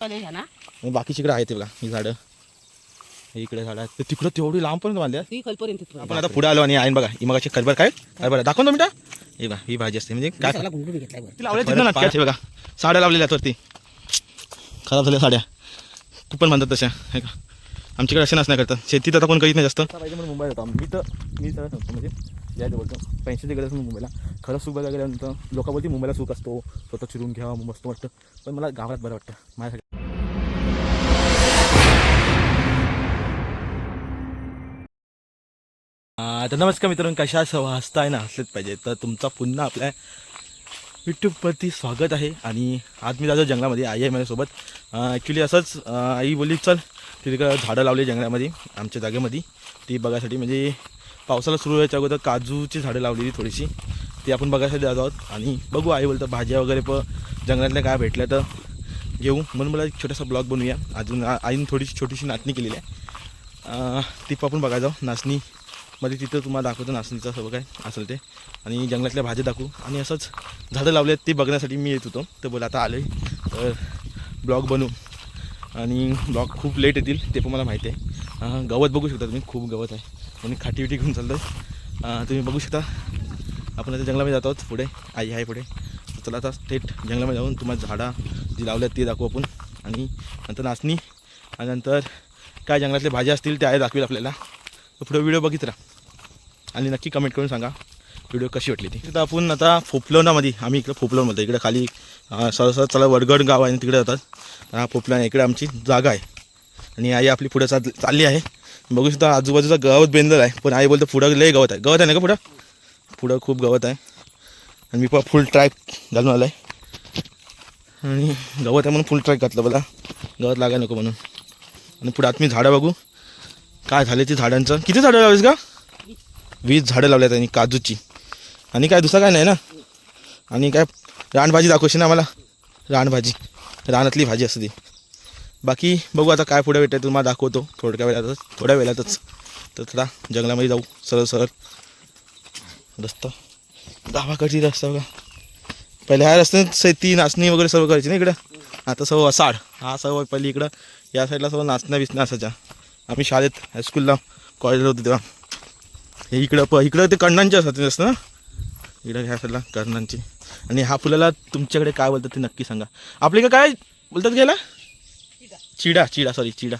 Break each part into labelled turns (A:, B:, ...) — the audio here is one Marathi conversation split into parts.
A: ह्या ना.
B: आणि बाकीची इकडे आहेत ते बघा ही झाडं. हे इकडे झाडं आहेत. ते तिकडं तेवढी लांबपर्यंत बांधल्या
A: ती.
B: आपण आता पुढे आलो आणि आहे बघा ही मगाची खरबर काय? खरबर दाखव ना मिठा हे बघा ही भाजी असते. म्हणजे काय?
A: गुंडून घेतलाय बरं.
B: ती लावल्या तिथं ना हे बघा साड्या लावलेल्या आहेत वरती. खराब झाल्या साड्या. कुपन बांधतात तशा हे का? आमच्याकडे असे नाही करतात शेतीत आता कोण करीत नाही जास्त. पाहिजे म्हणून मुंबईत होतो मी तर मी तर म्हणजे. यायचं बोलतो पैशाची गरज मुंबईला. खरं सुख बघायला गेल्यानंतर लोक मुंबईला सुख असतो. स्वतः चिरून घ्यावा मस्त वाटतं. पण मला गावात बरं वाटतं. माझ्यासाठी. तर नमस्कार मित्रांनो कशा सव हसताय ना हसलेच पाहिजे. तर तुमचा पुन्हा आपल्या यूट्यूबवरती स्वागत आहे. आणि आज मी जातो जंगलामध्ये आई आहे माझ्यासोबत. ॲक्च्युली असंच आई बोलली चल तिथे झाडं लावली जंगलामध्ये आमच्या जागेमध्ये. ती बघायसाठी म्हणजे पावसाला सुरू व्हायच्या अगोदर काजूची झाडं लावलेली थोडीशी. ती आपण बघायसाठी जात आहोत. आणि बघू आई बोलतं भाज्या वगैरे प जंगलातल्या काय भेटल्या तर घेऊ. म्हणून मला एक छोटासा ब्लॉग बनवूया. अजून आ- आईने थोडीशी छोटीशी नाचणी केलेली आहे. ती पण आपण बघायला जाऊ. नाचणी मध्ये तिथं तुम्हाला दाखवतो नाचणीचं सर्व काय असेल ते. आणि जंगलातल्या भाज्या दाखवू. आणि असंच झाडं लावले आहेत ते बघण्यासाठी मी येत होतो. तर बोला आता आलो आहे तर ब्लॉग बनवू. आणि ब्लॉग खूप लेट येतील ते पण मला माहिती आहे. गवत बघू शकता तुम्ही. खूप गवत आहे. म्हणून खाटी विटी घेऊन चाललो आहे तुम्ही बघू शकता. आपण आता जंगलामध्ये जात आहोत पुढे. आई आहे पुढे. चला आता थेट जंगलामध्ये जाऊन तुम्हाला झाडा जी लावल्या आहेत ते दाखवू आपण. आणि नंतर नाचणी. आणि नंतर काय जंगलातले भाज्या असतील त्या दाखवेल आपल्याला. तर पुढे व्हिडिओ बघित राहा. आणि नक्की कमेंट करून सांगा. व्हिडिओ कशी वाटली ती? तर आपण आता फोपलवणामध्ये आम्ही इकडं फोपलवणमध्ये इकडे खाली अं, सरसर चला वडगड गाव आहे आणि तिकडे जातात. हा फोपलवण इकडे आमची जागा आहे. आणि आई आपली पुढे चाल चालली आहे. बघू शकता आजूबाजूचा गवत बेंदर आहे. पण आई बोलतो पुढं लय गवत आहे. गवत आहे ना का पुढं? पुढं खूप गवत आहे. आणि मी पण फुल ट्रॅक घालून आला आहे आणि गवत आहे म्हणून फुल ट्रॅक घातलं मला गवत लागायला नको म्हणून. आणि पुढे आत मी झाडं बघू. काय झाले ते झाडांचं? किती झाडं लावलीस का वीस झाडं लावल्यात आणि काजूची. आणि काय दुसरं काय नाही ना? आणि काय रानभाजी दाखवशी ना मला रानभाजी. रानातली भाजी असते ती बाकी बघू आता काय पुढे भेटेल तुम्हाला दाखवतो. थोडक्या वेळातच थोड्या वेळातच. तर थोडा जंगलामध्ये जाऊ सरळ सरळ. रस्ता. गावाकडची रस्ता बघा. पहिले ह्या रस्त्यात शेती नाचणी वगैरे सर्व करायची ना इकडं? आता सर्व असाड. हा सर्व पहिले इकडं या साईडला सर्व नाचण्या बिचण्या असायच्या. आम्ही शाळेत हायस्कूलला कॉलेजला होतो तेव्हा. हे इकडं प इकडं ते कण्णांचे असतात असतं ना? इकडं ह्या साईडला कर्णांची आणि हा फुलाला तुमच्याकडे काय बोलतात ते नक्की सांगा. आपल्या इकडे काय बोलतात घ्यायला? चिडा चिडा सॉरी चिडा.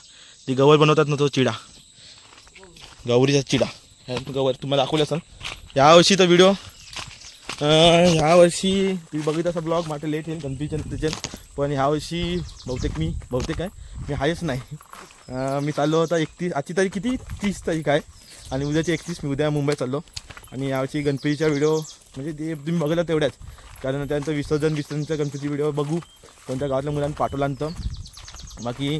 B: ते गवर बनवतात ना तो चिडा. गौरीचा चिडा. गवर तुम्हाला दाखवलं असेल. तर व्हिडिओ ह्यावर्षी तुम्ही बघित असा ब्लॉग माझं लेट येईल गणपतीच्या पण ह्या वर्षी बहुतेक मी बहुतेक आहे मी आहेच नाही. मी चाललो होता एकतीस आजची तारीख किती? तीस तारीख आहे. आणि उद्याची एकतीस मी उद्या मुंबईत चाललो. आणि यावर्षी गणपतीच्या व्हिडिओ म्हणजे ते तुम्ही बघितलं तेवढ्याच. कारण त्यांचं विसर्जन विसर्जनचा गणपती व्हिडिओ बघू. कोणत्या गावातल्या मुलांना पाठवला नंतर बाकी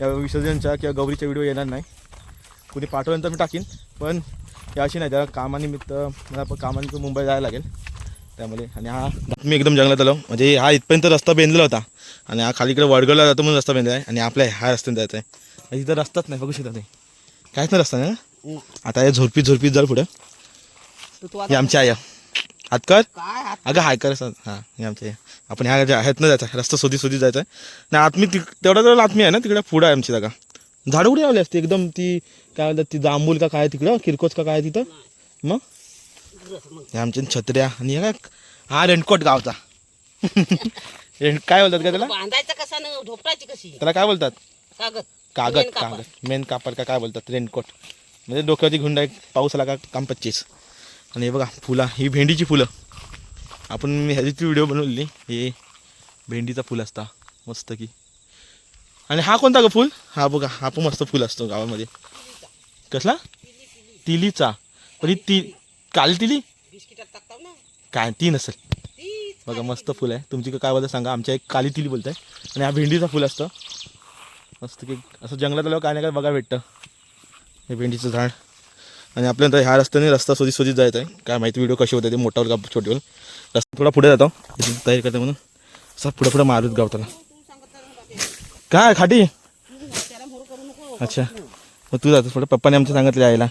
B: या विसर्जनच्या किंवा गौरीच्या व्हिडिओ येणार नाही. कुणी पाठवल्यानंतर मी टाकीन पण यावर्षी नाही त्याला कामानिमित्त मला पण कामानिमित्त मुंबई जायला लागेल. त्यामुळे आणि हा मी एकदम जंगलात आलो. म्हणजे हा इथपर्यंत रस्ता बेंदला होता. आणि हा खाली इकडे वडगडला जातो म्हणून रस्ता बेंदला आहे. आणि आपल्या ह्या रस्त्याने जायचं आहे. इथं रस्ताच नाही बघू शकता ते काहीच नाही रस्ता नाही ना? आता या झोरपीत झोरपीत जाऊ पुढं.
A: तर तू
B: हे
A: आता
B: आमची आया हात कर.
A: काय हात
B: अगं हाय कर असं. हां हे आमचे. आपण ह्या ज्या आहेत ना जायचं रस्ता शोधी शोधी जायचा आहे नाही आत्मी ति तेवढा जवळ आत्मी आहे ना तिकडे पुढं आहे आमची जागा. झाडं कुठे लावली असते? एकदम ती काय म्हणतात ती जांभूल का काय तिकडं? किरकोच का काय तिथं? मग? हे आमच्या छत्र्या आणि हे काय? हा रेनकोट गावचा. रेन काय बोलतात का त्याला?
A: बांधायचं कसा ना झोपटायची कशी?
B: त्याला काय बोलतात?
A: कागद.
B: कागद
A: मेन कापड.
B: कागद. मेन कापड का काय बोलतात? रेनकोट. म्हणजे डोक्यावरती एक पाऊस आला का काम पच्चीस. आणि हे बघा फुलं. ही भेंडीची फुलं. आपण मी ह्याची व्हिडिओ बनवलेली. हे भेंडीचा फुल असता. मस्त की. आणि हा कोणता ग फुल? हा बघा हा पण मस्त फुल असतो गावामध्ये. कसला? तिलीचा. पण ही ती काल तिली? काय ती नसेल. बघा मस्त फुल आहे. तुमची काय बोलता सांगा. आमच्या एक काली तिली बोलत आहे आणि हा भेंडीचा फुल असतं. मस्त की. असं जंगलात आल्यावर काय नाही काय बघा भेटतं. हे भेंडीचं झाड. आणि आपल्यानंतर ह्या रस्त्याने रस्ता सोजी शोधित जायचं आहे. काय माहिती व्हिडिओ कशी होते ते मोठावर का छोटीवर रस्ता थोडा पुढे जातो. तयारी करते म्हणून. असा पुढे पुढे मारूत गावताला काय खाटी? अच्छा. मग तू जातो थोडं पप्पाने आमच्या सांगितलं यायला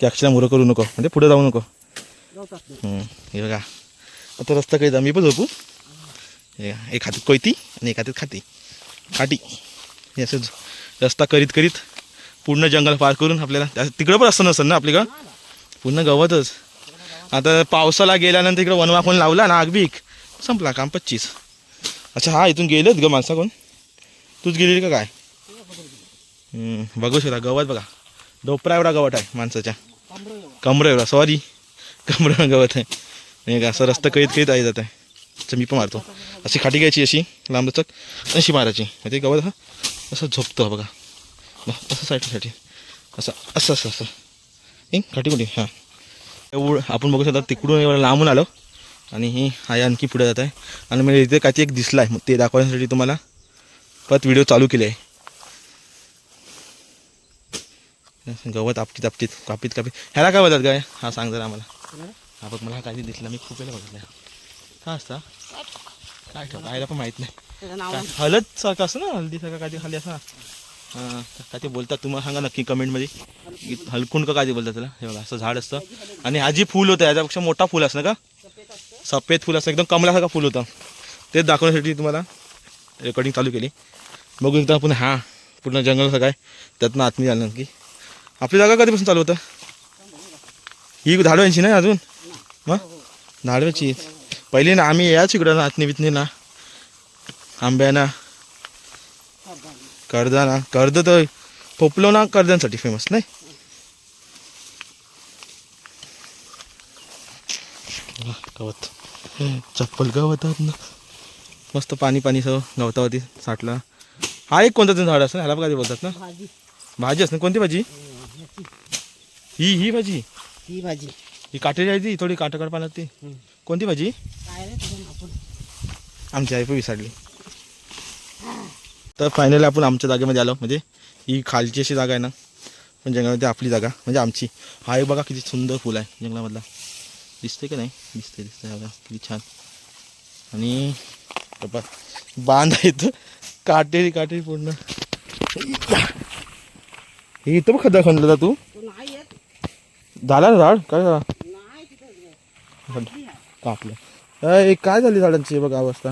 B: की अक्षरा मुरं करू नको. म्हणजे पुढे जाऊ नको. हे बघा. आता रस्ता काही जा मी पण झोपू. हे एक हातात कोयती आणि एक हातात खाती. खाटी. हे असं रस्ता करीत करीत पूर्ण जंगल पार करून आपल्याला त्या- तिकडं पण असं नसेल ना आपल्याकडं पूर्ण गवतच. आता पावसाला गेल्यानंतर इकडं वनवा कोण लावला ना आगबीक? संपला काम पच्चीस. अच्छा हा इथून गेलेत ग माणसा कोण? तूच गेलेली का काय? बघू शकता गवत बघा. डोपरा एवढा गवत आहे माणसाच्या. कमर एवढा सॉरी कमर गवत आहे. नाही का असं रस्ता कैद करीत आहे जात आहे. अच्छा मी पण मारतो. अशी खाटी घ्यायची अशी लांबचक अशी मारायची. मग ते गवत हा. असं झोपतो बघा. असं साईडसाठी असं असं असं असं हे काठी कुठे हां एवढं आपण बघू शकता तिकडून एवढं लांबून आलो आणि ही आहे आणखी पुढे जात आहे आणि मला इथे काहीतरी एक दिसला आहे मग ते दाखवण्यासाठी तुम्हाला परत व्हिडिओ चालू केले आहे गवत आपटीत आपटीत कापीत कापीत ह्याला काय बोलतात काय हा सांग जरा आम्हाला हा बघ मला काही दिसला मी खूप वेळेला बघितला का असता काय ठेव आयला पण माहीत नाही
A: त्याचं
B: हळद सारखं असं ना हळदी सारखं काहीतरी खाली असं काय ते बोलतात तुम्हाला सांगा नक्की कमेंटमध्ये. हलकून का काय ते बोलतात त्याला? हे बघा असं झाड असतं. आणि हा जी फूल होतं याच्यापेक्षा मोठा फूल असतं का? सफेद फूल असणं एकदम कमलासारखं फूल होतं. तेच दाखवण्यासाठी तुम्हाला रेकॉर्डिंग चालू केली. बघू एकदा आपण हा पूर्ण जंगल असं काय त्यातनं आतमध्ये आलं नक्की. आपली जागा कधीपासून चालू होतं? ही झाडवांची ना अजून? मग? झाडवाची पहिली ना आम्ही याच इकडं ना आतनी बितनी ना आंब्याना कर्द तर पोपलो ना कर्द्यांसाठी फेमस नाही? गवत. चप्पल गवतात ना. मस्त पाणी पाणी सगळं गवतावरती साठलं. हा एक कोणतं झाड असतं ह्याला काय बोलतात ना?
A: भाजी.
B: भाजी असते कोणती भाजी?
A: ह्याची.
B: ही ही भाजी?
A: ही भाजी.
B: ही काटेरी आहे ती थोडी काटकड पाण्यात ती. कोणती भाजी?
A: काय रे तुझं आपण
B: आमची आई पण विसरली. तर फायनली आपण आमच्या जागेमध्ये आलो. म्हणजे ही खालची अशी जागा आहे ना. पण जंगलामध्ये आपली जागा म्हणजे आमची. हा एक बघा किती सुंदर फुल आहे जंगलामधला. दिसते का नाही? दिसते दिसतंय. बघा किती छान. आणि बाबा बांध आहेत काटेरी काटेरी पूर्ण. हे इथं पण खड्डा खणलेला तू. झाला ना झाड? काय झाला? कापलं. काय झाली झाडांची? बघा अवस्था.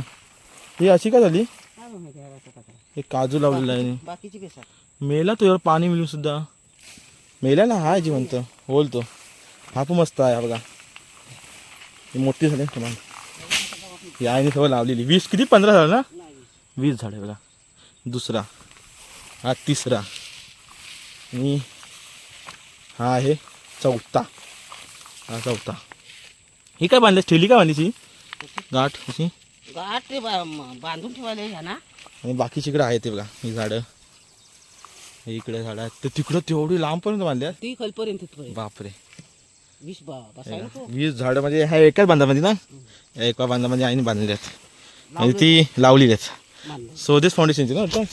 B: ही अशी काय झाली हे काजू लावलेलं आहे.
A: बाकीची
B: मेला तो यावर पाणी मिळून सुद्धा. मेला ना हा जी म्हणतो बोलतो हा पण मस्त आहे बघा. मोठी झाली कमान ही आईने सगळं लावलेली. वीस किती? पंधरा झालं ना? वीस झाडे बघा. दुसरा. हा तिसरा. आणि हा आहे चौथा. हा चौथा. ही काय बांधली? ठेली काय बांधलीची? गाठ अशी?
A: गाठ रे बा- म- बांधून ठेवायला ह्या ना.
B: आणि बाकीची इकडे आहेत ते बघा ही झाडं. हे इकडे झाडं आहेत. तर तिकडं तेवढी लांबपर्यंत बांधल्या
A: ती खालपर्यंत तिथपर्यंत
B: बापरे.
A: वीस बा बसायला नको
B: वीस झाडं म्हणजे ह्या एकाच बांधामध्ये ना? या एका बांधामध्ये आईने बांधलेली आहेत. म्हणजे ती लावलेली आहेत.
A: मानलं
B: स्वदेश फाउंडेशनची ना वाटतं?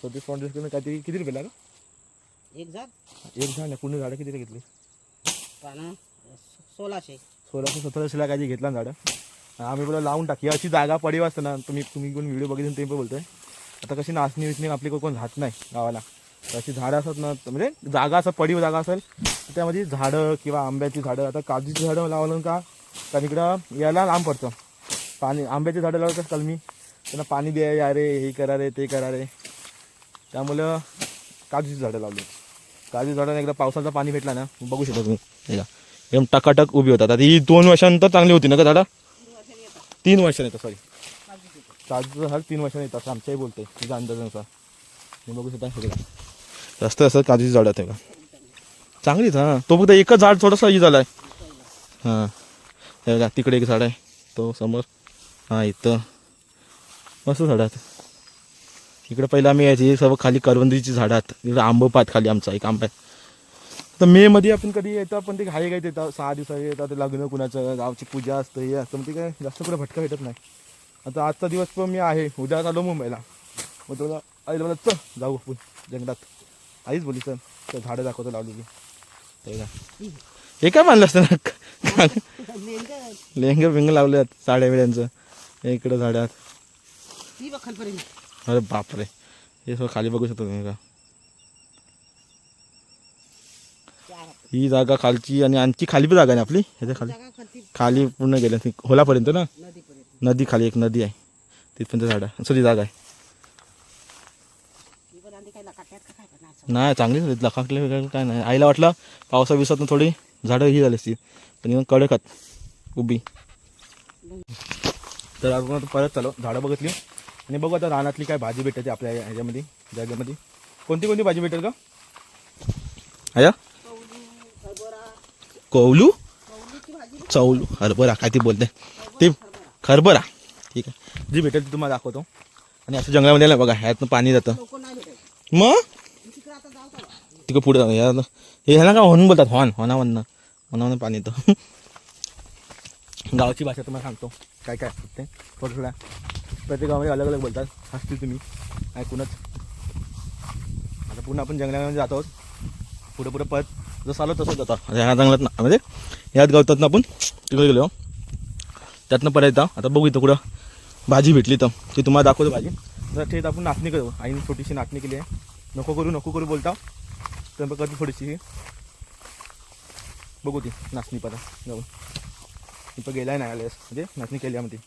B: स्वदेश फाउंडेशन काहीतरी किती रुपयाला का
A: एक झाड?
B: एक झाड नाही पूर्ण झाडं किती घेतली?
A: पानं सोळाशे.
B: सोळाशे सतराशेला काही घेतला ना झाडं. आम्ही बोला लावून टाकी. अशी जागा पडीव असते ना तुम्ही तुम्ही कोण व्हिडिओ बघितले ते पण बोलतोय. आता कशी नाचणी विचणी आपली कोण राहत नाही गावाला. अशी झाडं असतात ना म्हणजे जागा असं पडीव जागा असेल तर त्यामध्ये झाडं किंवा आंब्याची झाडं आता काजूची झाडं लावलं का कारण इकडं यायला लांब पडतं. पाणी आंब्याची झाडं लावलं का कलमी त्यांना पाणी द्या या रे हे करा रे ते करा रे. त्यामुळं काजूची झाडं लावली. काजू झाडांना एकदा पावसाचं पाणी भेटला ना बघू शकता तुम्ही. एकदम टकाटक उभी होतात. आता ही दोन वर्षानंतर चांगली होती ना का झाडं? तीन वर्षाने येतं सॉरी काजूचं झाड तीन वर्षाने येतं असं आमच्याही बोलते तुझ्या अंदाजानुसार. मी बघू शकता बघा रस्ते असं काजूची झाडं आहेत का? चांगलीच हां. तो फक्त एकच झाड थोडंसं ही झालं आहे हां. हे बघा तिकडे एक झाड आहे तो समोर. हां इथं. मस्त झाडं आहेत. इकडे पहिलं आम्ही यायची सर्व खाली करवंदीची झाडं आहेत. इकडे आंबोपात खाली आमचा एक आंबा आहे. तर मे मध्ये आपण कधी येतं पण ते घाई घाईत येतात सहा दिवसाचे येतात लग्न कुणाचं गावची पूजा असतं हे असतं मग ते काय जास्त कुठे भटका भेटत नाही. आता आजचा दिवस पण मी आहे उद्या आलो मुंबईला. मग तुला आईला मला चल जाऊ आपण जंगलात. आईच बोली चल तर झाडं दाखवतो लावलेली ते का हे काय बांधलं असतं ना? लेहंगे बिंग लावले आहेत साड्या वेळ्यांचं इकडं झाडं आहेत
A: ती बघ खालपर्यंत.
B: अरे बापरे. हे सगळं खाली बघू शकतो तुम्ही का? ही जागा खालची आणि आणखी खाली पण जागा आहे ना आपली? ह्याच्या खाली खाली पूर्ण गेल्या ती होलापर्यंत ना? नदी खाली एक नदी आहे. तिथपर्यंत झाड. आहे सॉरी जागा आहे. नाही चांगली झाली. लखाकले वगैरे काय नाही. आईला वाटलं पावसा बिवसात थोडी झाडं ही झाली असती. पण एकदम कडकत उभी. तर आपण परत चालू. झाडं बघितली. आणि बघू आता रानातली काय भाजी भेटते आपल्या ह्याच्यामध्ये जागेमध्ये. कोणती कोणती भाजी भेटेल का आया? कौलू? चौलू. हरभरा काय ती बोलते? ते खरभरा ठीक आहे. जी भेटेल ती तुम्हाला दाखवतो. आणि असं जंगलामध्ये आलं बघा ह्यातनं पाणी जातं. मग?
A: तिकडे
B: पुढे जाऊ या. हे ह्याला का हॉर्न बोलतात? हॉर्न हॉनावरनं हॉनावरनं पाणी येतं. गावची भाषा तुम्हाला सांगतो. काय काय असतात ते? थोडं थोड्या प्रत्येक गावामध्ये अलग अलग बोलतात. हसतील तुम्ही. ऐकूनच. आता पुन्हा आपण जंगलामध्ये जातो आहोत. पुढं पुढं परत जसं आलो तसंच जातो आता ह्या जंगलात ना म्हणजे ह्यात गवतात ना आपण तिकडे गेलो. त्यातनं परत येतो आता बघू इथं कुठं भाजी भेटली तर. ती तुम्हाला दाखवतो भाजी. तर थेट आपण नाचणी करू. आईने छोटीशी नाचणी केली आहे. नको करू नको करू बोलता. तर मग करतो थोडीशी ही. बघू ती नाचणी पता जाऊ. ती पण गेलाय नाही आल्यास. म्हणजे नाचणी केली आम्ही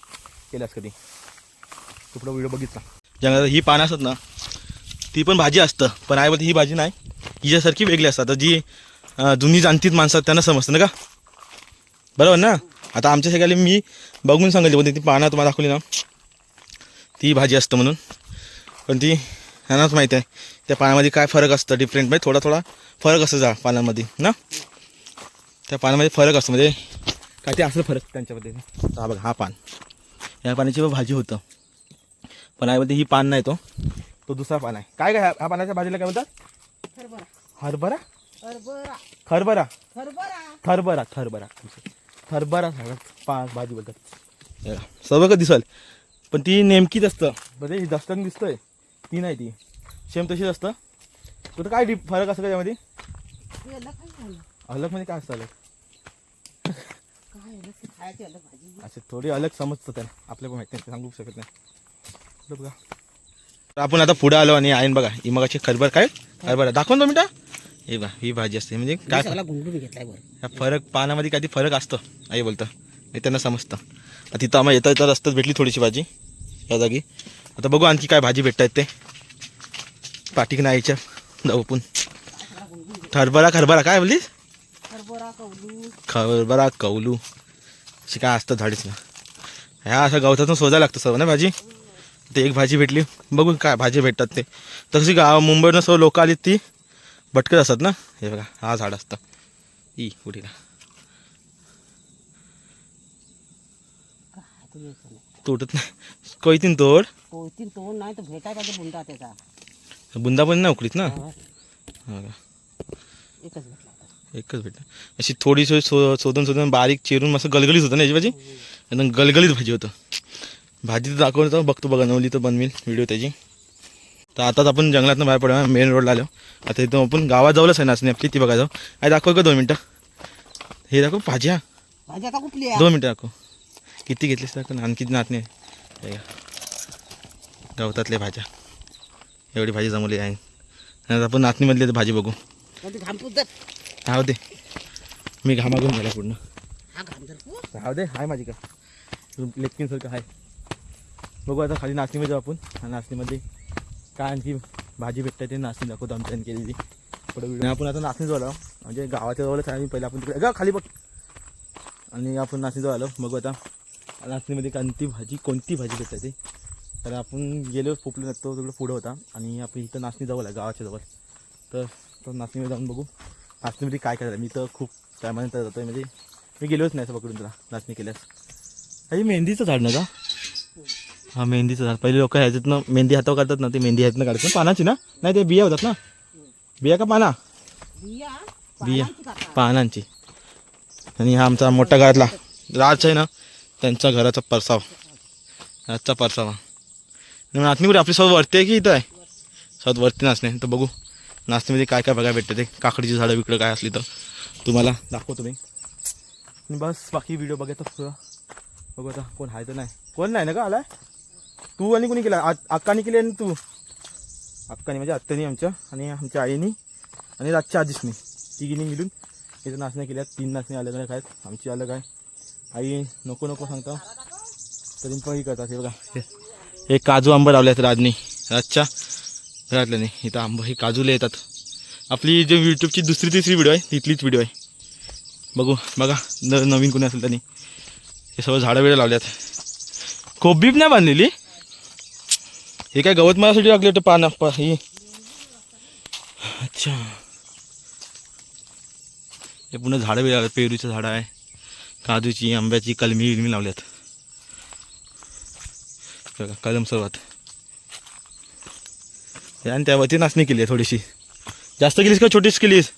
B: केल्यास कधी. तू पुढं व्हिडिओ बघितला. जंगलात ही पानं असतात ना ती पण भाजी असतं. पण आई बोलते ही भाजी नाही. हिच्यासारखी वेगळी असतात. जी जुनी जाणतीत माणसं त्यांना समजतं ना का? बरोबर ना? आता आमच्या सगळ्याला मी बघून सांगितली होती ती पानं तुम्हाला दाखवली ना? ती भाजी असतं म्हणून. पण ती ह्यांनाच माहीत आहे त्या पाण्यामध्ये काय फरक असतं डिफरंट म्हणजे थोडा थोडा फरक असतो जा पानांमध्ये ना? त्या पानामध्ये फरक असतो म्हणजे काय ते असं फरक त्यांच्यामध्ये. हा बघा हा पान. या पाण्याची पण भाजी होतं. पण यामध्ये ही पान नाही तो तो दुसरा पान आहे. काय काय ह्या पानाच्या भाजीला काय म्हणतात?
A: हरभरा
B: हरभरा.
A: हरभरा
B: खरभरा
A: हरभरा
B: थरभरा थरभरा थरभरा सगळ्यात पा भाजी बोलतात हे बघा, सर्व का दिसल. पण ती नेमकीच असतं. म्हणजे ही दस्तंग दिसतोय. ती नाही ती. सेम तशीच असतं. तर काय डिफ फरक असतं
A: हे अलग काय झालं.
B: अलग म्हणजे काय असतं अलग?
A: काय अलग? ते खायची अलग भाजी.
B: असे थोडी अलग समजतं त्याला. आपल्याला पण माहिती नाही सांगू शकत नाही. बघा. आपण आता पुढे आलो आणि आईन बघा ही मगाची खरभर काय? खरभरा दाखवून तो मिठा. हे बघा ही भाजी असते. म्हणजे
A: काय सगळा गुंडून घेतलाय बरं
B: ह्या फरक पानामध्ये काही फरक असतं आई बोलतं. हे त्यांना समजतं. आता तिथं आम्हाला येता येता रस्त्यात भेटली थोडीशी भाजी या जागी. आता बघू आणखी काय भाजी भेटत आहेत ते पाठीक नाहीच्या जाऊ आपण. हरभरा खरभरा काय बोललीस?
A: हरभरा कवलू.
B: खरभरा कौलू अशी काय असतं झाडीच ना. ह्या असं गवतातून शोधायला लागतं सर्व ना भाजी? ते एक भाजी भेटली. बघू काय भाजी भेटतात ते. तशी गाव मुंबईनं सर्व लोक आली ती. भटकत असतात ना? हे बघा हा झाड असतं. ई कुठे का
A: काय तू यायचं नाही.
B: कोयतीन तोड.
A: कोयतीन तोड नाही तर भेटाय पाहिजे बुंदा त्याचा.
B: बुंदा पण नाही उकळीत ना.
A: एकच भेटला. आता.
B: एकच भेटलं. अशी थोडीशी शो शोधून शोधून बारीक चिरून मस्त गलगलीत होतं ना याची भाजी एकदम गलगलीत भाजी होतं. भाजी तर दाखवलं तर बघतो बघा नवली तर बनवेल व्हिडिओ त्याची. तर आताच आपण जंगलातनं बाहेर पडू मेन रोडला आलो. आता इथं आपण गावात जाऊलच आहे नाचणी. आपली ती बघा जाऊ काय दाखव का दोन मिनटं. हे दाखव भाज्या. दोन मिनटं दाखव. किती घेतलीस दाखव ना. आणखी नाचणी आहे. गवतातल्या भाज्या. एवढी भाजी जमवली आहे. आपण नाचणीमधली भाजी बघू. राहू दे. मी घामाघूम गेला पूर्ण.
A: हा
B: राहू दे. हाय माझी का. लेटकिनसारखं हाय. बघू आता खाली नाचणीमध्ये जाऊ आपण. नाचणीमध्ये काय आणखी भाजी भेटते ते नाचणी दाखवतो आमच्या केलेली. पुढे आपण आता नाचणी जवळ आलो. म्हणजे गावाच्या जवळच आहे पहिला आपण तिकडे गा खाली बघ. आणि आपण नाचणी जवळ आलो. बघू आता. नाचणीमध्ये कोणती भाजी कोणती भाजी भेटते ते? तर आपण गेलो पोपले तो तिकडे पुढं होता. आणि आपण इथं नाचणी जवळ आहे गावाच्या जवळ. तर तो नाचणीमध्ये जाऊन बघू. नाचणीमध्ये काय करायला मी तर खूप टायमानंतर जातो म्हणजे मी गेलोच नाही असं पकडून तुला नाचणी केल्यास. काही मेहंदीचं झाड ना का हा मेहंदीचं झाड. पहिले लोक ह्याच्यातनं मेहंदी हातावर काढतात ना ते मेहंदी ह्यातनं काढतात. ना पानाची ना? नाही ते बिया होतात ना? बिया का पाना?
A: बिया? पानांची
B: आणि हा आमचा मोठा घरातला राज आहे ना त्यांच्या घराचा परसावा. राजचा परसावा. नाचणी कुठे? आपली सर्व वरती आहे की इथं आहे? सर्वात वरती नाचणे. तर बघू नाचणीमध्ये काय काय बघायला भेटते ते. काकडीची झाडं विकडं काय असली तर. तुम्हाला दाखवतो मी. बस बाकी व्हिडिओ बघायचा बघू आता कोण आहे तर नाही. कोण नाही ना का आलाय? तू आणि कुणी केला? आ- अक्काने केली आणि तू? अक्काने म्हणजे आत्तानी आमच्या आणि आमच्या आईनी आणि रातच्या आधीच मी तिघीने मिळून इथं नाचण्या केल्या तीन नाचण्या अलग अलग आहेत. आमची अलग आहे. आई नको नको सांगता. तरी पण ही करतात. हे बघा. हे- हे काजू आंबा लावले आहेत राजनी रातच्या घरातल्याने इथं आंबा हे काजूला येतात. आपली जे यूट्यूबची दुसरी तिसरी व्हिडिओ आहे तिथलीच व्हिडिओ आहे. बघू बघा. न नवीन कोणी असेल त्यांनी हे सगळं झाडं बिडं लावल्यात कोबीब नाही बांधलेली? हे काय गवत मारासाठी लागले होते पानं पा ही. अच्छा. हे पुन्हा झाडं बिडं पेरूचं झाडं आहे काजूची आंब्याची कलमी विलमी लावल्यात. बघा कलम सर्वात. आणि त्यावरती नाचणी केली आहे थोडीशी. जास्त केलीस का छोटीच केलीस?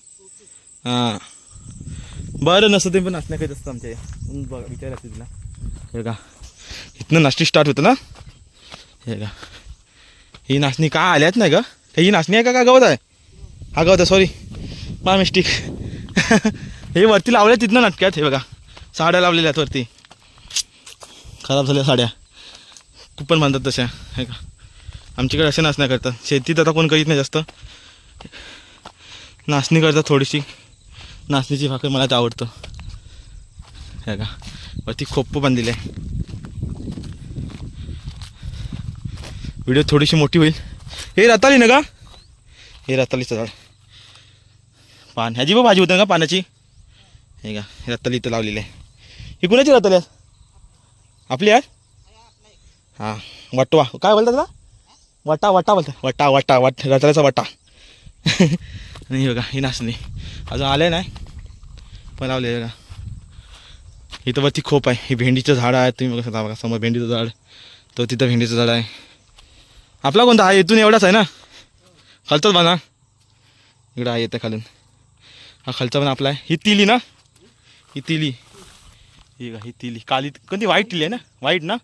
B: हां. बरं नसतं ते पण नाचण्या काही असतं आमच्या बघा विचार तिला. हे का इथनं नाचणी स्टार्ट होतं ना? हे का ही नाचणी का आल्यात नाही का हे ही नाचणी आहे का? का गवत आहे? हा गवत आहे सॉरी मा मिस्टेक हे वरती लावल्या तिथनं नाटक्यात हे बघा. साड्या लावलेल्या आहेत वरती. खराब झाल्या साड्या. कुपन बांधतात तशा हे का? आमच्याकडे असे नाचण्या करतात. शेतीत आता कोण करीत नाही जास्त. नाचणी करतात थोडीशी. नाचणीची भाकर मला आवडतं. हे का? वरती खोप्प बांधलेली आहे. व्हिडिओ थोडीशी मोठी होईल. हे रताली ना का हे रतालीचं झाड. पान. ह्याची पण भाजी होतं का पाण्याची हे का हे इथं लावलेली आहे. ही कुणाची रताली आपली आहे? हां. वटवा. काय बोलतात का वटा वटा बोलतात. वटा वटा. वट रताळ्याचा वटा. नाही हे बघा ही नाचणी. अजून आले नाही पण लावले बघा. इथं वरती खोप आहे. ही भेंडीचं झाड आहे. तुम्ही बघा बघा समोर भेंडीचं झाड. तो तिथं भेंडीचं झाड आहे. आपला कोणता? हा इथून एवढाच आहे ना? खालचाच बाना इकडं आहे येतं खालून. हा खालचा पण आपला आहे. ही तिली ना? ही तिली. ही का ही तिली. काली कोणती? वाईट तिली आहे ना? वाईट ना?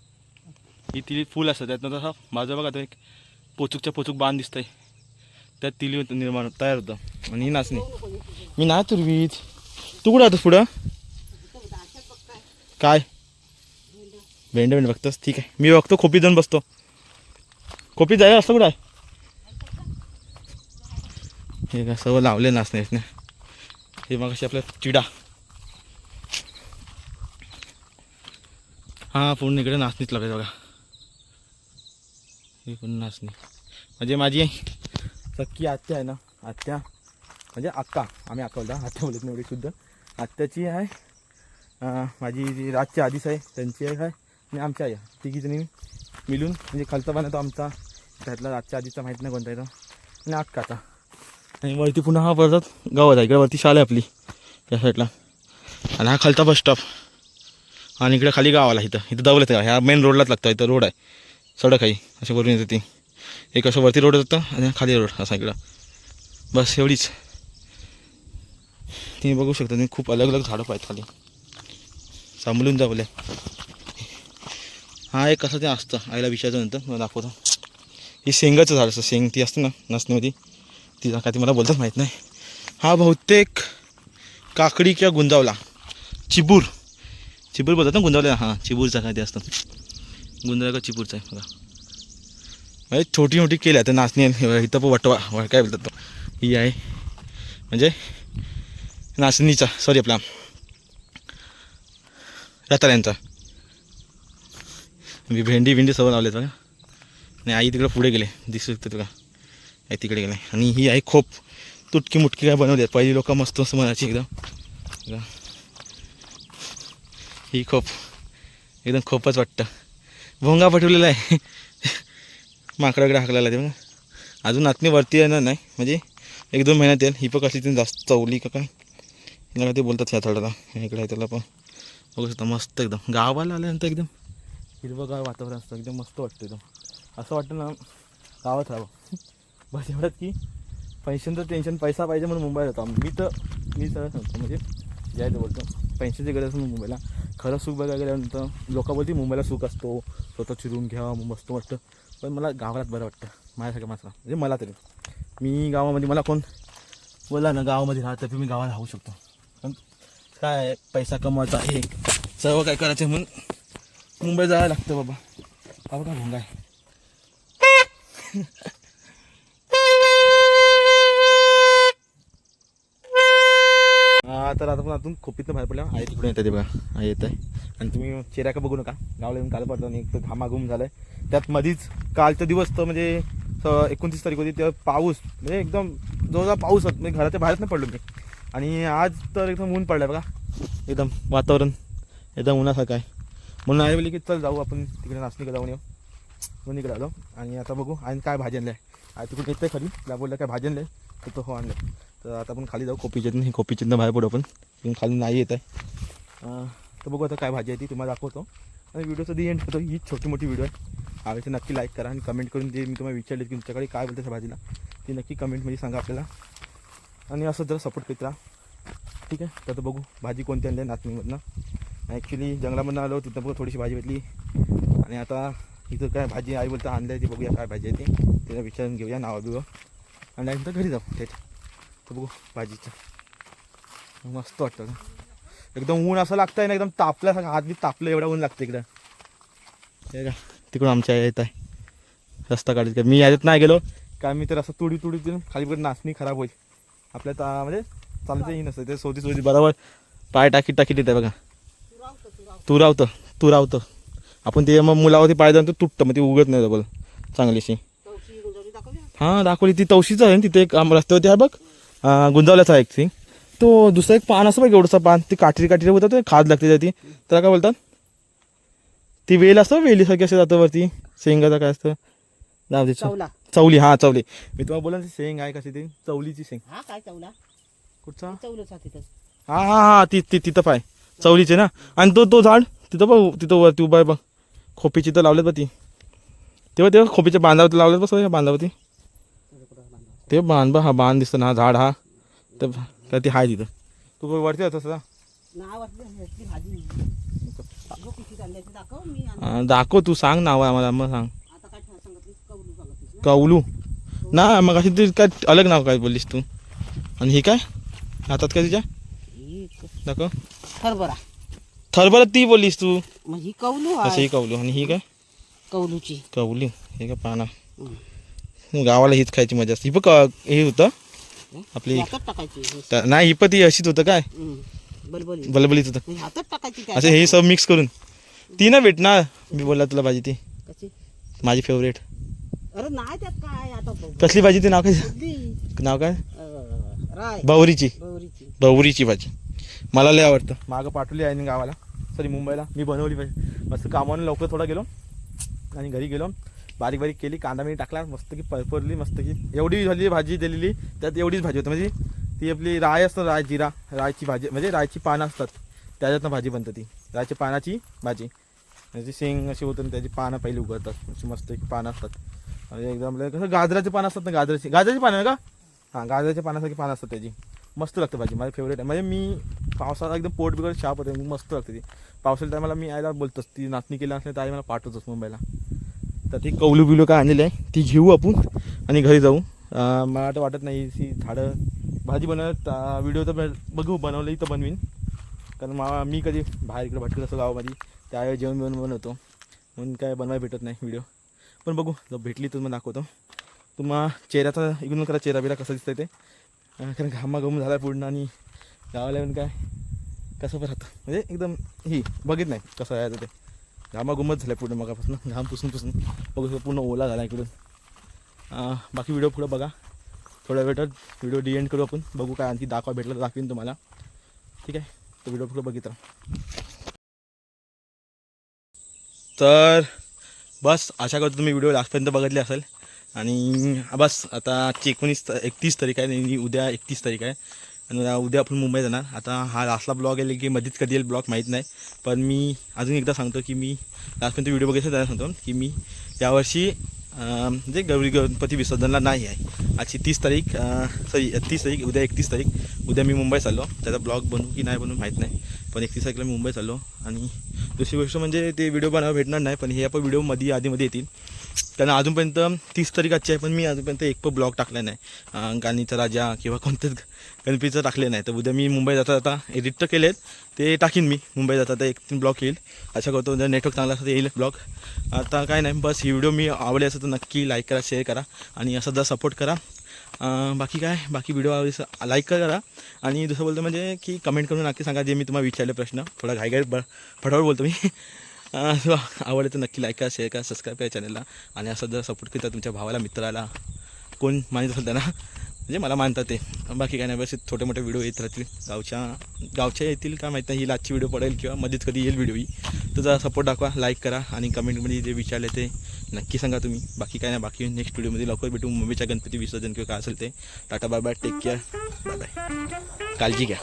B: ही तिली फुल असतं त्यातनं तसा माझं बघा तो एक पोचूकच्या पोचूक बांध दिसतंय. त्यात तिली होतं निर्माण तयार होतं. आणि ही नाचणी. मी नाही तुरवीत तू कुठं होतंस पुढं? काय? भेंड भेंड. बघतोस? ठीक आहे. मी बघतो खोपी जाऊन बसतो. कोपी जाय असतं कुठं? आहे हे काय सर्व लावले नाचण्याने हे मग अशी आपल्या चिडा. हां पूर्ण इकडे नाचणीच लावले बघा. हे पूर्ण नाचणी. म्हणजे माझी चक्की आत्या आहे ना आत्या. म्हणजे अक्का. आम्ही अक्का बोलतो आत्या बोलत नाही शुद्ध. आत्याची आहे माझी जी रातची आधीच आहे त्यांची आहे आणि आमची आई आहे. तिघी जणी मिळून म्हणजे खालचा पाण्यात तो आमचा त्यातला रातच्या आधीचा माहीत नाही कोणता येतो आणि आटकाचा आणि वरती पुन्हा हा परत गावात आहे इकडे वरती शाळा आहे आपली या साईडला आणि हा खालचा बस स्टॉप आणि इकडे खाली गावाला इथं. इथं दवलत आहे ह्या मेन रोडलाच लागतं इथं रोड आहे. सडक आहे अशी वरून येते ती. एक असं वरती रोड होतं आणि खाली रोड असा इकडं. बस एवढीच. तुम्ही बघू शकता तुम्ही खूप अलग अलग झाडं आहेत खाली. सांभाळून जावले हा एक कसं ते असतं. आईला विचारायचं नंतर. मला दाखवतो. ही शेंगाचं झाड असतं. शेंग ती असते ना नाचणीमध्ये ती काय ती मला बोलतात माहीत नाही. हा बहुतेक काकडी किंवा गुंजावला. चिबूर. चिबूर बोलतात ना गुंजावला हां चिबूरचा काय ते असतं. गुंजावला का चिबूरचा आहे? बघा. म्हणजे छोटी मोठी केली आता नाचणी इथं पण वटवा काय बोलतात तो. ही आहे. म्हणजे नाचणीचा सॉरी आपला. रताळ्यांचा. मी भेंडी भेंडी सवय लावले बघा. आणि आई तिकडे पुढे गेले. दिसू शकते तुला. आई तिकडे गेले. आणि ही आहे खोप तुटकी मुटकी काय बनवली आहेत. पहिली लोक मस्त असं म्हणायची एकदम. ही खोप एकदम खोपच वाटतं. भोंगा पटवलेला आहे. माकडाकडे हाकलेला आहे. बघा. अजून नातनी वरती येणार नाही. म्हणजे एक दोन महिन्यात येईल. ही पण कसली तिने जास्त चवली का काय? काय ते बोलतात ह्या थोड्याला इकडे आहे त्याला पण. बघू शकता. मस्त एकदम. गावाला आल्यानंतर एकदम हिरवंगार वातावरण असतं एकदम मस्त वाटतं एकदम. असं वाटतं ना गावात राहावं. बस एवढंच की पैशांचं टेन्शन पैसा पाहिजे म्हणून मुंबईला जातो मी तर मी सरळ सांगतो म्हणजे जायचं बोलतो पैशाची गरज म्हणून मुंबईला. खरं सुख बघायला गेल्यानंतर लोक बोलते मुंबईला सुख असतो स्वतःची रूम घ्यावा मग मस्त वाटतं. पण मला गावात बरं वाटतं माझ्यासारख्या माणसाला म्हणजे मला तरी. मी गावामध्ये मला कोण बोला ना गावामध्ये राहतं तर मी गावात राहू शकतो. पण काय पैसा कमवायचा आहे सर्व काय करायचं म्हणून मुंबई जायला लागतं बाबा. बाबा का भोंगा तर आता पण अजून खोपीतनं बाहेर पडल्या आहे तिकडून येतं ते बघा. आहे येत. आहे आणि तुम्ही चेहरा का बघू नका. गावला येऊन काल पडतो आणि एक तर घामाघूम झालं आहे त्यात मधीच कालचा दिवस तर म्हणजे एकोणतीस तारीख होती तेव्हा पाऊस म्हणजे एकदम जवळजवळ पाऊस होत. म्हणजे घराच्या बाहेरच नाही पडलो मी. आणि आज तर एकदम ऊन पडलं बघा. एकदम वातावरण एकदम उन्हासारखं आहे. म्हणून आई बोलली की चल जाऊ आपण तिकडे नाचणीकडे जाऊन येऊ. म्हणून इकडे आलो. आणि आता बघू आणि काय भाजी आणलं आहे. आई तिकडे येतं खाली. तिला बोललं काय भाजी आणलं तर तो हो आणलं. तर आता आपण खाली जाऊ. कोपीच्यातनं हे बाहेर पडू आपण. तिकडून खाली नाही येत आहे. तर बघू आता काय भाजी आहे ती. तुम्हाला दाखवतो. आणि व्हिडिओचं दी एंड होतो ही छोटी मोठी व्हिडिओ आहे. आवडते नक्की लाईक करा आणि कमेंट करून जे मी तुम्हाला विचारले की तुमच्याकडे काय बोलतं त्या भाजीला ती नक्की कमेंटमध्ये सांगा आपल्याला. आणि असं जरा सपोर्ट करत राहा. ठीक आहे? तर बघू भाजी कोणती आणली आहे नाचणीमधनं. ॲक्च्युली जंगलामधनं आलो तिथं बघू थोडीशी भाजी भेटली. आणि आता इथं काय भाजी आई बोलतं आणलं ती बघूया काय भाजी आहे ती. तिला विचारून घेऊया नावं बिवं. आणि नंतर घरी जाऊ थेट. तर बघू भाजीचं. मस्त वाटतं एकदम ऊन असं लागतं आहे ना एकदम तापलं हात बी तापलं एवढं ऊन लागतं इकडं. हे का तिकडून आमच्या येत आहे. रस्ता काढत मी याच्यात नाही गेलो काय मी तर असं तुडी तुडी देऊन खाली पण नाचणी खराब होईल. आपल्या ता म्हणजे चालतंही नसतं ते सोदी सोदी बरोबर. पाय टाकी टाकीत आहे बघा. तू रावतं तू रावतं. आपण ते मग मुलावरती पाय जाऊन ते तुटतं मग ती उगत नाही डबल चांगलीशी. हां दाखवली. ती तवशीच आहे ना तिथे एक रस्त्यावरती आहे बघ. गुंजावल्याचा आहे एक थिंग तो दुसरा एक पान असं बघ एवढंसा पान. ती काठी काठी होतं ते खाद लागते त्याची. त्याला काय बोलतात? ती वेल असतं वेलीसारखी असते जातं वरती. शेंगाचा काय असतं? जाऊ चल.
A: चवला.
B: हां चवली. मी तुम्हाला बोला शेंग आहे कशी ती? चवलीची शेंग.
A: हा काय चवला?
B: कुठचा?
A: हा
B: हां हां ती ती तिथं पाय. चवलीचे ना? आणि तो तो झाड तिथं बघ तिथं वरती उभा आहे बघ. खोपीची तर लावलेत बघ ती. तेव्हा तेव्हा खोपीच्या बांधावरती लावलेत बस या बांधावरती. ते बांध बघ हा बांध दिसतो ना हा झाड हा. तर ती हाय तिथं. तू बघ वरती होतस ना.
A: नाव वाटली ह्याची भाजी बघ किती चालली आहे ती दाखव
B: तू सांग नाव आहे आम्हाला मग सांग. कौलू ना? मग अशी ती काय अलग नाव काय बोललीस तू? आणि ही काय? हातात काय तिच्या? दाखव.
A: हरभरा
B: थरभर ती बोललीस तू?
A: मग ही कवलू
B: असं
A: आहे
B: ही कौलू. आणि ही काय?
A: कवलूची
B: कौली. हे का पाना.
A: हं.
B: गावाला हीच खायची मजा असते. ही पण क- हे होतं? आपली
A: हातात टाकायची हे.
B: त- नाही ही पण ती अशीच होतं काय?
A: हं. बलबली
B: बलबलीत होतं.
A: म्हणजे हातात टाकायची काय?
B: असं हे सब मिक्स करून. ती ना भेटणार. मी बोलला तुला भाजी ती.
A: कशी?
B: माझी फेवरेट
A: अरे नाही त्यात काय आता बघ.
B: कसली भाजी ती नाव काय?
A: कुठली?
B: नाव काय?
A: अं, राय.
B: बवरीची
A: बवरीची
B: बवरीची भाजी. मला लय आवडतं. मागं पाठवली आहे गावाला. सॉरी मुंबईला. मी बनवली पाहिजे. मस्त कामावरून लवकर थोडा गेलो आणि घरी गेलो. बारीक बारीक केली कांदा मी टाकला मस्त की परपरली मस्त की एवढी झाली भाजी दिलेली त्यात एवढीच भाजी होती. म्हणजे ती आपली राय असतं राय जिरा रायची भाजी म्हणजे रायची पानं असतात. त्याच्यातनं भाजी बनतं ती. रायच्या पानाची भाजी. म्हणजे त्याची शेंग अशी होतं त्याची पानं पहिली उघडतात अशी मस्त की पानं असतात. आणि एकदम कसं गाजराचे पानं असतात ना गाजराची गाजराची पानं का? हां गाजराच्या पानासारखी पानं असतात त्याची. मस्त लागतं भाजी. माझी फेवरेट आहे. म्हणजे मी पावसाळा एकदम पोट बिघड शाप होते. मस्त लागते ती. पावसाच्या टायमाला मी आयला बोलतोच. ती नाचणी केली असली तर आई मला पाठवतोच मुंबईला. तर ती कौलू बिलू काय आणलेली आहे ती घेऊ आपण आणि घरी जाऊ. मला तर वाटत नाही ती झाडं भाजी बनवत व्हिडिओ तर बघू बनवली तर बनवीन. कारण मा मी कधी बाहेर इकडे भटकत असतो गावामध्ये त्यावेळी जेवण बिवण बनवतो. म्हणून काय बनवायला भेटत नाही व्हिडिओ पण बघू जर भेटली तर मग दाखवतो. तुम्हा चेहऱ्याचा इग्नोर करा चेहरा बिरा कसं दिसतंय ते. कारण घामाघूम झाला पूर्ण आणि गावाला येऊन काय कसं पण राहतं. म्हणजे एकदम ही बघित नाही कसं राहायचं ते. घामाघुमच झालं पूर्ण मगापासून. घाम पुसून पुसून बघू पूर्ण ओला झाला इकडून. बाकी व्हिडिओ पुढं बघा. थोड्या वेळात व्हिडिओ डी एंड करू आपण. बघू काय आणखी दाखवा भेटलं तर दाखवीन तुम्हाला. ठीक आहे? तर व्हिडिओ पुढं बघितला तर बस आशा करतो तुम्ही व्हिडिओ लास्टपर्यंत बघितले असेल. आणि बस आता आजची एकोणीस एकतीस तारीख आहे आणि उद्या एकतीस तारीख आहे. आणि उद्या आपण मुंबई जाणार. आता हा लास्टला ब्लॉग येईल की मध्येच कधी येईल ब्लॉग माहीत नाही. पण मी अजून एकदा सांगतो की मी लास्टपर्यंत व्हिडिओ बघितला त्याला सांगतो की मी यावर्षी म्हणजे गौरी गणपती विसर्जनला नाही आहे. आजची तीस तारीख सॉरी तीस तारीख उद्या एकतीस तारीख. उद्या मी मुंबई चाललो. त्याचा ब्लॉग बनवू की नाही बनवू माहीत नाही. पण एकतीस तारखेला मी मुंबई चाललो. आणि दुसरी गोष्ट म्हणजे ते व्हिडिओ बनवा भेटणार नाही पण हे आपण व्हिडिओमध्ये आधीमध्ये येतील. कारण अजूनपर्यंत तीस तरी आजची आहे पण मी अजूनपर्यंत एक पण ब्लॉग टाकला नाही. गाणीचा राजा किंवा कोणतेच गणपतीचं टाकले नाही. तर उद्या मी मुंबई जाता जाता एडिट तर केलेत ते टाकीन मी. मुंबई जाता आता एक तीन ब्लॉग येईल. अशा करतो जर नेटवर्क चांगला असं येईल ब्लॉग. आता काय नाही बस ही व्हिडिओ मी आवडली असेल तर नक्की लाईक करा शेअर करा आणि असं जर सपोर्ट करा. बाकी काय बाकी व्हिडिओ आवडली लाईक करा. आणि दुसरं बोलतो म्हणजे की कमेंट करून नक्की सांगा जे मी तुम्हाला विचारले प्रश्न. थोडा घाईघाई ब फटाफट बोलतो मी. आवडलं तर नक्की लाईक करा शेअर करा सबस्क्राईब करा चॅनलला आणि असं जर सपोर्ट केला तुमच्या भावाला मित्राला कोण मानित असेल त्यांना म्हणजे मला मानतात ते. बाकी काय नाही बस छोटे मोठे व्हिडिओ येत राहतील. गावच्या गावच्या येतील काय माहीत नाही ही आजची व्हिडिओ पडेल किंवा मध्येच कधी येईल व्हिडिओ ही. तर जरा सपोर्ट दाखवा लाईक करा आणि कमेंटमध्ये जे विचारले ते नक्की सांगा तुम्ही. बाकी काय नाही बाकी नेक्स्ट व्हिडिओमध्ये लवकर भेटू. मुंबईच्या गणपती विसर्जन किंवा काय असेल ते. Tata bye bye take care bye bye काळजी घ्या.